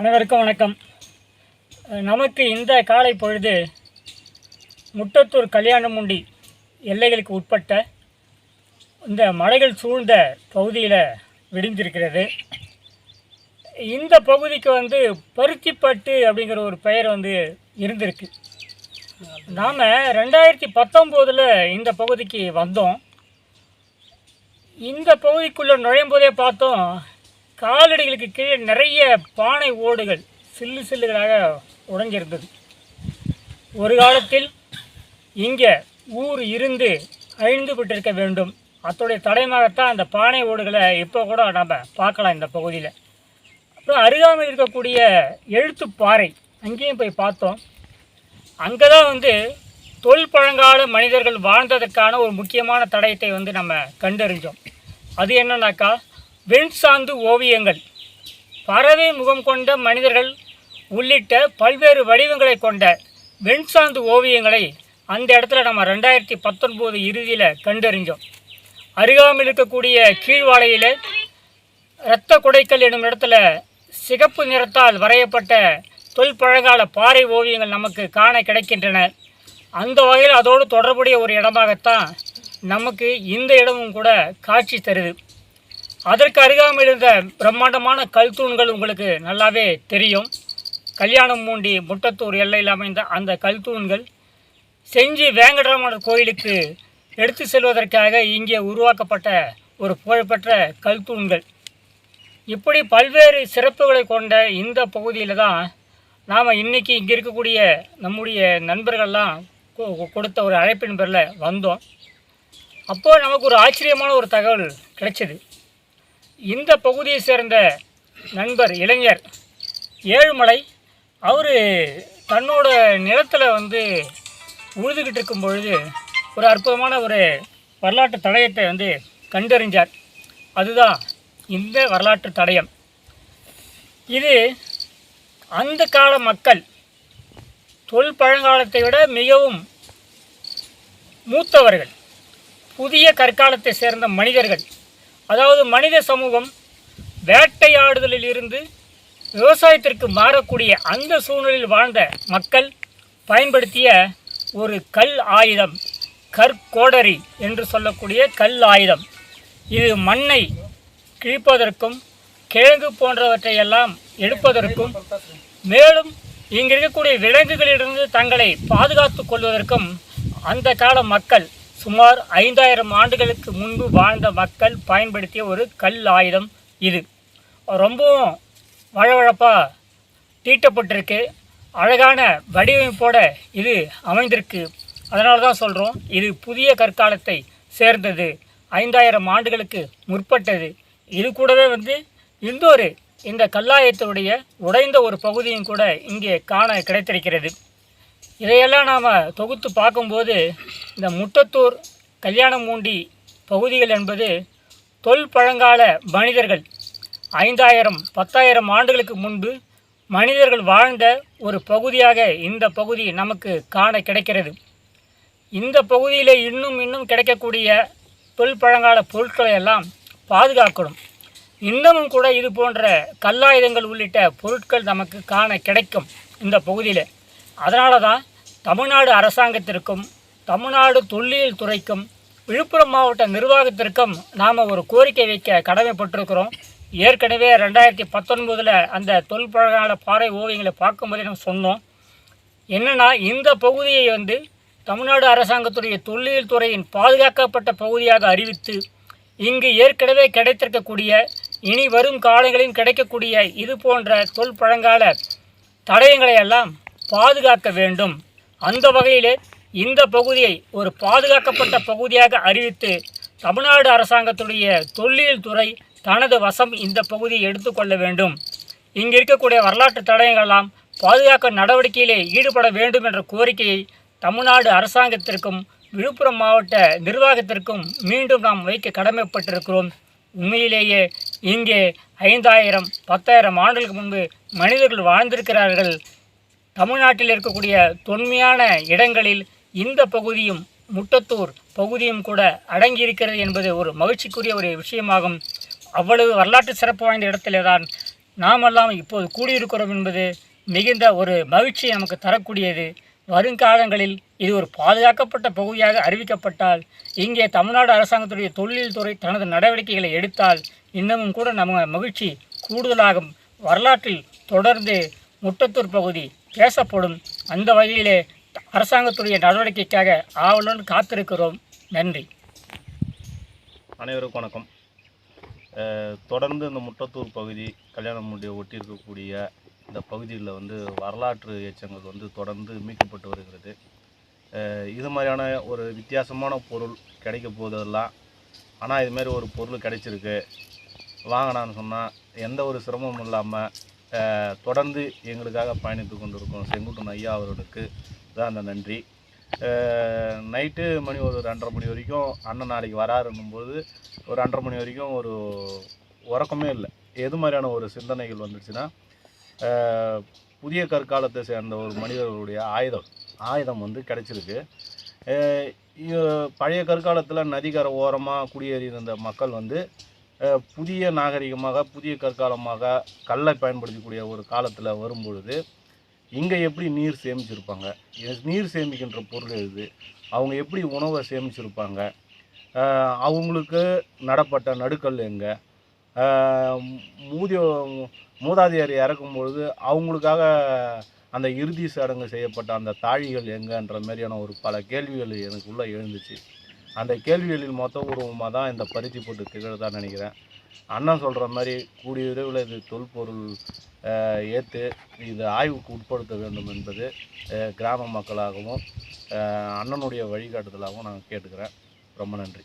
அனைவருக்கும் வணக்கம். நமக்கு இந்த காலை பொழுது முட்டத்தூர் கல்யாணமுண்டி எல்லைகளுக்கு உட்பட்ட இந்த மலைகள் சூழ்ந்த பகுதியில் விடிந்திருக்கிறது. இந்த பகுதிக்கு வந்து பருத்திப்பட்டு அப்படிங்கிற ஒரு பெயர் வந்து இருந்திருக்கு. நாம் ரெண்டாயிரத்தி பத்தொம்போதில் இந்த பகுதிக்கு வந்தோம். இந்த பகுதிக்குள்ளே நுழையும் போதே பார்த்தோம் காலடிகளுக்கு கீழே நிறைய பானை ஓடுகள் சில்லு சில்லுகளாக உடைஞ்சிருந்தது ஒரு காலத்தில் இங்கே ஊர் இருந்து அழிந்து விட்டிருக்க வேண்டும். அத்தோடைய தடயமாகத்தான் அந்த பானை ஓடுகளை இப்போ கூட நம்ம பார்க்கலாம் இந்த பகுதியில். அப்புறம் அருகாமல் இருக்கக்கூடிய எழுத்துப்பாறை அங்கேயும் போய் பார்த்தோம். அங்கே தான் வந்து தொல் பழங்கால மனிதர்கள் வாழ்ந்ததற்கான ஒரு முக்கியமான தடயத்தை வந்து நம்ம கண்டறிஞ்சோம். அது என்னன்னாக்கா வெண்சாந்து ஓவியங்கள். பறவை முகம் கொண்ட மனிதர்கள் உள்ளிட்ட பல்வேறு வடிவங்களை கொண்ட வெண்சாந்து ஓவியங்களை அந்த இடத்துல நம்ம ரெண்டாயிரத்தி பத்தொன்பது இறுதியில் கண்டறிஞ்சோம். அருகாமல் இருக்கக்கூடிய கீழ்வாளையில் இரத்த குடைக்கல் என்னும் இடத்துல சிகப்பு நிறத்தால் வரையப்பட்ட தொல்பழகால பாறை ஓவியங்கள் நமக்கு காண கிடைக்கின்றன. அந்த வகையில் அதோடு தொடர்புடைய ஒரு இடமாகத்தான் நமக்கு இந்த இடமும் கூட காட்சி தருது. அதற்கு அருகாமல் இருந்த பிரம்மாண்டமான கல் தூண்கள் உங்களுக்கு நல்லாவே தெரியும். கல்யாணம் மூண்டி முட்டத்தூர் எல்லையில் அமைந்த அந்த கல் தூண்கள் செஞ்சி வேங்கடராமர் கோயிலுக்கு எடுத்து செல்வதற்காக இங்கே உருவாக்கப்பட்ட ஒரு புகழ்பெற்ற கல் தூண்கள். இப்படி பல்வேறு சிறப்புகளை கொண்ட இந்த பகுதியில் தான் நாம் இன்றைக்கி இங்கே இருக்கக்கூடிய நம்முடைய நண்பர்கள்லாம் கொ- கொடுத்த ஒரு அழைப்பின் பேரில் வந்தோம். அப்போது நமக்கு ஒரு ஆச்சரியமான ஒரு தகவல் கிடைச்சது. இந்த பகுதியை சேர்ந்த நண்பர் இளைஞர் ஏழுமலை அவர் தன்னோட நிலத்தில் வந்து உழுதுகிட்டு இருக்கும் பொழுது ஒரு அற்புதமான ஒரு வரலாற்று தடயத்தை வந்து கண்டறிஞ்சார். அதுதான் இந்த வரலாற்று தடயம். இது அந்த கால மக்கள் தொல் பழங்காலத்தை விட மிகவும் மூத்தவர்கள் புதிய கற்காலத்தை சேர்ந்த மனிதர்கள். அதாவது மனித சமூகம் வேட்டையாடுதலில் இருந்து விவசாயத்திற்கு மாறக்கூடிய அந்த சூழ்நிலையில் வாழ்ந்த மக்கள் பயன்படுத்திய ஒரு கல் ஆயுதம் கற்கோடரி என்று சொல்லக்கூடிய கல் ஆயுதம். இது மண்ணை கிழிப்பதற்கும் கிழங்கு போன்றவற்றையெல்லாம் எடுப்பதற்கும் மேலும் இங்கு இருக்கக்கூடிய விலங்குகளிலிருந்து தங்களை பாதுகாத்து கொள்வதற்கும் அந்த கால மக்கள் சுமார் ஐந்தாயிரம் ஆண்டுகளுக்கு முன்பு வாழ்ந்த மக்கள் பயன்படுத்திய ஒரு கல் ஆயுதம் இது. ரொம்பவும் வழவழப்பாக தீட்டப்பட்டிருக்கு. அழகான வடிவமைப்போட இது அமைந்திருக்கு. அதனால தான் சொல்கிறோம் இது புதிய கற்காலத்தை சேர்ந்தது. ஐந்தாயிரம் ஆண்டுகளுக்கு முற்பட்டது. இது கூடவே வந்து இன்னொரு இந்த கல்லாயத்தினுடைய உடைந்த ஒரு பகுதியும் கூட இங்கே காண கிடைத்திருக்கிறது. இதையெல்லாம் நாம் தொகுத்து பார்க்கும்போது இந்த முட்டத்தூர் கல்யாணமூண்டி பகுதிகள் என்பது தொல் பழங்கால மனிதர்கள் ஐந்தாயிரம் பத்தாயிரம் ஆண்டுகளுக்கு முன்பு மனிதர்கள் வாழ்ந்த ஒரு பகுதியாக இந்த பகுதி நமக்கு காண கிடைக்கிறது. இந்த பகுதியில் இன்னும் இன்னும் கிடைக்கக்கூடிய தொல் பழங்கால பொருட்களை எல்லாம் பாதுகாக்கணும். இன்னமும் கூட இது போன்ற கல்லாயுதங்கள் உள்ளிட்ட பொருட்கள் நமக்கு காண கிடைக்கும் இந்த பகுதியில். அதனால தான் தமிழ்நாடு அரசாங்கத்திற்கும் தமிழ்நாடு தொல்லியல் துறைக்கும் விழுப்புரம் மாவட்ட நிர்வாகத்திற்கும் நாம் ஒரு கோரிக்கை வைக்க கடமைப்பட்டிருக்கிறோம். ஏற்கனவே ரெண்டாயிரத்தி பத்தொன்பதில் அந்த தொல்பழங்கால பாறை ஓவியங்களை பார்க்கும்போதே நம்ம சொன்னோம். என்னென்னா இந்த பகுதியை வந்து தமிழ்நாடு அரசாங்கத்துடைய தொல்லியல் துறையின் பாதுகாக்கப்பட்ட பகுதியாக அறிவித்து இங்கு ஏற்கனவே கிடைத்திருக்கக்கூடிய இனி வரும் காலங்களில் கிடைக்கக்கூடிய இது போன்ற தொல் பழங்கால தடயங்களை எல்லாம் பாதுகாக்க வேண்டும். அந்த வகையிலே இந்த பகுதியை ஒரு பாதுகாக்கப்பட்ட பகுதியாக அறிவித்து தமிழ்நாடு அரசாங்கத்துடைய தொல்லியல் துறை தனது வசம் இந்த பகுதியை எடுத்துக்கொள்ள வேண்டும். இங்கு இருக்கக்கூடிய வரலாற்று தடயங்களெல்லாம் பாதுகாக்க நடவடிக்கையிலே ஈடுபட வேண்டும் என்ற கோரிக்கையை தமிழ்நாடு அரசாங்கத்திற்கும் விழுப்புரம் மாவட்ட நிர்வாகத்திற்கும் மீண்டும் நாம் வைக்க கடமைப்பட்டிருக்கிறோம். உண்மையிலேயே இங்கே ஐந்தாயிரம் பத்தாயிரம் ஆண்டுகளுக்கு முன்பு மனிதர்கள் வாழ்ந்திருக்கிறார்கள். தமிழ்நாட்டில் இருக்கக்கூடிய தொன்மையான இடங்களில் இந்த பகுதியும் முட்டத்தூர் பகுதியும் கூட அடங்கியிருக்கிறது என்பது ஒரு மகிழ்ச்சிக்குரிய ஒரு விஷயமாகும். அவ்வளவு வரலாற்று சிறப்பு வாய்ந்த இடத்திலே தான் நாமெல்லாம் இப்போது கூடியிருக்கிறோம் என்பது மிகுந்த ஒரு மகிழ்ச்சி நமக்கு தரக்கூடியது. வருங்காலங்களில் இது ஒரு பாதுகாக்கப்பட்ட பகுதியாக அறிவிக்கப்பட்டால் இங்கே தமிழ்நாடு அரசாங்கத்துடைய தொழில் துறை தனது நடவடிக்கைகளை எடுத்தால் இன்னமும் கூட நம்ம மகிழ்ச்சி கூடுதலாகும். வரலாற்றில் தொடர்ந்து முட்டத்தூர் பகுதி பேசப்படும். அந்த வகையிலே அரசாங்கத்துடைய நடவடிக்கைக்காக ஆவலுடன் காத்திருக்கிறோம். நன்றி. அனைவருக்கும் வணக்கம். தொடர்ந்து இந்த முட்டத்தூர் பகுதி கல்யாணமுடியை ஒட்டி இருக்கக்கூடிய இந்த பகுதியில் வந்து வரலாற்று எச்சங்கள் வந்து தொடர்ந்து மீட்கப்பட்டு வருகிறது. இது மாதிரியான ஒரு வித்தியாசமான பொருள் கிடைக்க போதெல்லாம் ஆனால் இதுமாரி ஒரு பொருள் கிடைச்சிருக்கு. வாங்கினான்னு சொன்னால் எந்த ஒரு சிரமமும் இல்லாமல் தொடர்ந்து எங்களுக்காக பயணித்து கொண்டிருக்கோம் செங்குட்டன் ஐயா அவர்களுக்கு தான் அந்த நன்றி. நைட்டு மணி ஒரு ரெண்டரை மணி வரைக்கும் அண்ணன் நாளைக்கு வராருன்னும்போது ஒரு ரெண்டரை மணி வரைக்கும் ஒரு உறக்கமே இல்லை. எது மாதிரியான ஒரு சிந்தனைகள் வந்துச்சுன்னா புதிய கற்காலத்தை சேர்ந்த ஒரு மனிதர்களுடைய ஆயுதம் ஆயுதம் வந்து கிடச்சிருக்கு. பழைய கற்காலத்தில் நதிக்கரை ஓரமாக குடியேறி இருந்த மக்கள் வந்து புதிய நாகரிகமாக புதிய கற்காலமாக கல்லை பயன்படுத்தக்கூடிய ஒரு காலத்தில் வரும்பொழுது இங்கே எப்படி நீர் சேமிச்சிருப்பாங்க? நீர் சேமிக்கின்ற பொருள் எது? அவங்க எப்படி உணவை சேமிச்சிருப்பாங்க? அவங்களுக்கு நடப்பட்ட நடுக்கல் எங்கே? மூதியோ மூதாதையர் இறக்கும் பொழுது அவங்களுக்காக அந்த இறுதி சடங்கு செய்யப்பட்ட அந்த தாழிகள் எங்கன்ற மாதிரியான ஒரு பல கேள்விகள் எனக்குள்ளே எழுந்துச்சு. அந்த கேள்விகளில் மொத்த உருவமாக தான் இந்த பருத்தி போட்டு திகழ்தான் நினைக்கிறேன். அண்ணன் சொல்கிற மாதிரி கூடிய விரைவில் இது தொல்பொருள் ஏற்று இது ஆய்வுக்கு உட்படுத்த வேண்டும் என்பது கிராம மக்களாகவும் அண்ணனுடைய வழிகாட்டுதலாகவும் நான் கேட்டுக்கிறேன். ரொம்ப நன்றி.